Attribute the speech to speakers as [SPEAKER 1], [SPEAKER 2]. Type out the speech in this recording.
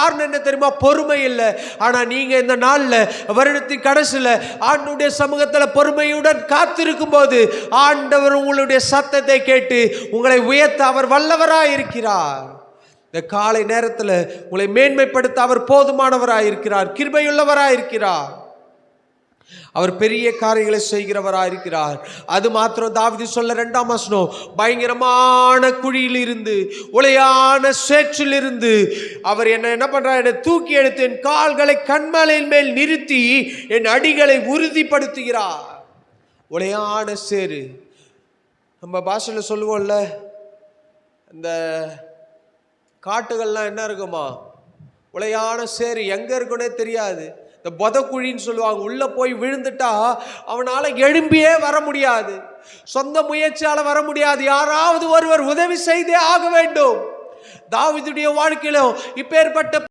[SPEAKER 1] காரணம் என்ன தெரியுமா? பொறுமை இல்லை. ஆனால் நீங்கள் இந்த நாளில் வருடத்தின் கடைசியில் ஆண்டுடைய சமூகத்தில் பொறுமையுடன் காத்திருக்கும் போது ஆண்டவர் உங்களுடைய சத்தத்தை கேட்டு உங்களை உயர்த்த அவர் வல்லவராக இருக்கிறார் இந்த காலை நேரத்தில் உங்களை மேன்மைப்படுத்த அவர் போதுமானவராக இருக்கிறார் கிருபையுள்ளவராக இருக்கிறார் அவர் பெரிய காரியங்களை செய்கிறவராக இருக்கிறார். அது மாத்திரம் தாவிதி சொல்ல ரெண்டாம் வசனம் பயங்கரமான குழியில் இருந்து சேற்றிலிருந்து அவர் என்ன என்ன பண்ணுறார் என்னை தூக்கி எடுத்து என் கால்களை கண்மலையின் மேல் நிறுத்தி என் அடிகளை உறுதிப்படுத்துகிறார். உலையான சேரு நம்ம பாஷையில் சொல்லுவோம்ல இந்த காட்டுகள்லாம் என்ன இருக்குமா? உலையான சேரு எங்கே இருக்குன்னே தெரியாது. இந்த பொதக்குழின்னு சொல்லுவாங்க. உள்ளே போய் விழுந்துட்டா அவனால் எழும்பியே வர முடியாது. சொந்த முயற்சியால் வர முடியாது. யாராவது ஒருவர் உதவி செய்தே ஆக வேண்டும். தாவிதுடைய வாழ்க்கையிலும் இப்பேற்பட்ட